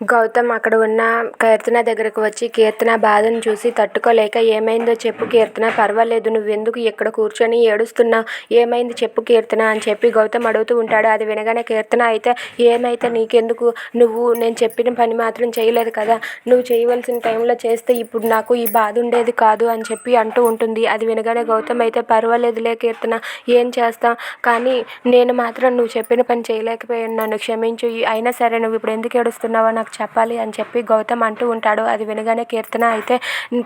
గౌతమ్ అక్కడ ఉన్న కీర్తన దగ్గరకు వచ్చి కీర్తన బాధను చూసి తట్టుకోలేక ఏమైందో చెప్పు కీర్తన పర్వాలేదు నువ్వెందుకు ఇక్కడ కూర్చొని ఏడుస్తున్నావు? ఏమైంది చెప్పు కీర్తన అని చెప్పి గౌతమ్ అడుగుతూ ఉంటాడు. అది వినగానే కీర్తన అయితే ఏమైతే నీకెందుకు? నువ్వు నేను చెప్పిన పని మాత్రం చేయలేదు కదా? నువ్వు చేయవలసిన టైంలో చేస్తే ఇప్పుడు నాకు ఈ బాధ ఉండేది కాదు అని చెప్పి అంటూ ఉంటుంది. అది వినగానే గౌతమ్ అయితే పర్వాలేదులే కీర్తన ఏం చేస్తాం? కానీ నేను మాత్రం నువ్వు చెప్పిన పని చేయలేకపోయాను. నన్ను క్షమించు. అయినా సరే నువ్వు ఇప్పుడు ఎందుకు ఏడుస్తున్నావో నాకు చెప్పాలి అని చెప్పి గౌతమ్ అంటూ ఉంటాడు. అది వినగానే కీర్తన అయితే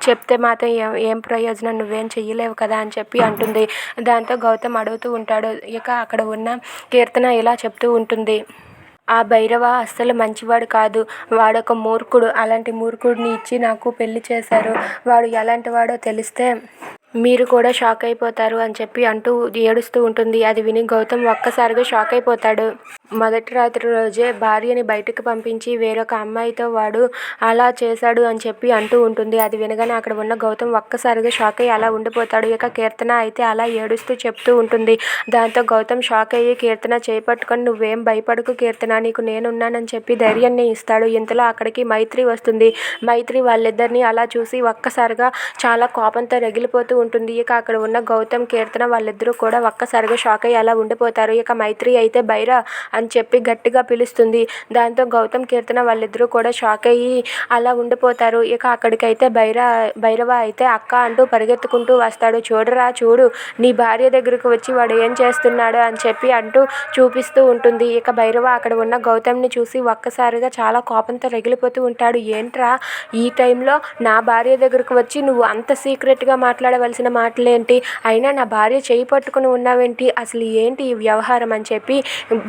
చెప్తే మాత్రం ఏం ఏం ప్రయోజనం? నువ్వేం చెయ్యలేవు కదా? అని చెప్పి అంటుంది. దాంతో గౌతమ్ అడుగుతూ ఉంటాడు ఇక అక్కడ ఉన్న కీర్తన ఇలా చెప్తూ ఉంటుంది. ఆ భైరవ అస్సలు మంచివాడు కాదు. వాడొక మూర్ఖుడు. అలాంటి మూర్ఖుడిని ఇచ్చి నాకు పెళ్ళి చేశారు. వాడు ఎలాంటి వాడో తెలిస్తే మీరు కూడా షాక్ అయిపోతారు అని చెప్పి అంటూ ఏడుస్తూ ఉంటుంది. అది విని గౌతమ్ ఒక్కసారిగా షాక్ అయిపోతాడు. మొదటి రాత్రి రోజే భార్యని బయటకు పంపించి వేరొక అమ్మాయితో వాడు అలా చేశాడు అని చెప్పి అంటూ ఉంటుంది. అది వినగానే అక్కడ ఉన్న గౌతమ్ ఒక్కసారిగా షాక్ అయ్యి అలా ఉండిపోతాడు. ఇక కీర్తన అయితే అలా ఏడుస్తూ చెప్తూ ఉంటుంది. దాంతో గౌతమ్ షాక్ అయ్యి కీర్తన చేపట్టుకొని నువ్వేం భయపడకు కీర్తన నీకు నేనున్నానని చెప్పి ధైర్యాన్ని ఇస్తాడు. ఇంతలో అక్కడికి మైత్రి వస్తుంది. మైత్రి వాళ్ళిద్దరిని అలా చూసి ఒక్కసారిగా చాలా కోపంతో రగిలిపోతూ ఉంటుంది. ఇక అక్కడ ఉన్న గౌతమ్ కీర్తన వాళ్ళిద్దరూ కూడా ఒక్కసారిగా షాక్ అయ్యి అలా ఉండిపోతారు. ఇక మైత్రి అయితే బైరా అని చెప్పి గట్టిగా పిలుస్తుంది. దాంతో గౌతమ్ కీర్తన వాళ్ళిద్దరూ కూడా షాక్ అయ్యి అలా ఉండిపోతారు. ఇక అక్కడికైతే భైర భైరవ అయితే అక్క అంటూ పరిగెత్తుకుంటూ వస్తాడు. చూడరా చూడు నీ భార్య దగ్గరకు వచ్చి వాడు ఏం చేస్తున్నాడు అని చెప్పి అంటూ చూపిస్తూ ఉంటుంది. ఇక భైరవ అక్కడ ఉన్న గౌతమ్ని చూసి ఒక్కసారిగా చాలా కోపంతో రగిలిపోతూ ఉంటాడు. ఏంట్రా ఈ టైంలో నా భార్య దగ్గరకు వచ్చి నువ్వు అంత సీక్రెట్గా మాట్లాడవలసిన మాటలేంటి? అయినా నా భార్య చేయి పట్టుకుని ఉన్నావేంటి? అసలు ఏంటి ఈ వ్యవహారం అని చెప్పి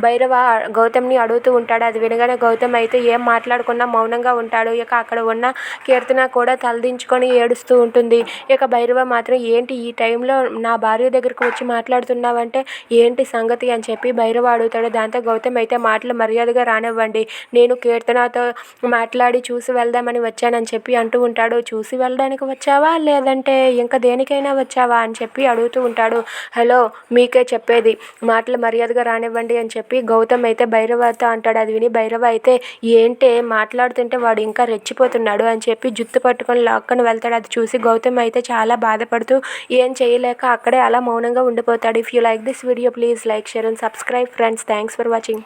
భైరవ గౌతమ్ని అడుగుతూ ఉంటాడు. అది వినగానే గౌతమ్ అయితే ఏం మాట్లాడకుండా మౌనంగా ఉంటాడు. ఇక అక్కడ ఉన్న కీర్తన కూడా తలదించుకొని ఏడుస్తూ ఉంటుంది. ఇక భైరవ మాత్రం ఏంటి ఈ టైంలో నా భార్య దగ్గరకు వచ్చి మాట్లాడుతున్నావంటే ఏంటి సంగతి? అని చెప్పి భైరవ అడుగుతాడు. దాంతో గౌతమ్ అయితే మాటలు మర్యాదగా రానివ్వండి. నేను కీర్తనతో మాట్లాడి చూసి వెళ్దామని వచ్చానని చెప్పి అంటూ ఉంటాడు. చూసి వెళ్ళడానికి వచ్చావా? లేదంటే ఇంకా దేనికైనా వచ్చావా? అని చెప్పి అడుగుతూ ఉంటాడు. హలో మీకే చెప్పేది. మాటలు మర్యాదగా రానివ్వండి అని చెప్పి గౌతమ్ అయితే భైరవతో అంటాడు. అది విని భైరవ అయితే ఏంటే మాట్లాడుతుంటే వాడు ఇంకా రెచ్చిపోతున్నాడు అని చెప్పి జుత్తు పట్టుకొని లాక్కొని వెళ్తాడు. అది చూసి గౌతమ్ అయితే చాలా బాధపడుతూ ఏం చేయలేక అక్కడే అలా మౌనంగా ఉండిపోతాడు. If you like this video please like share and subscribe friends thanks for watching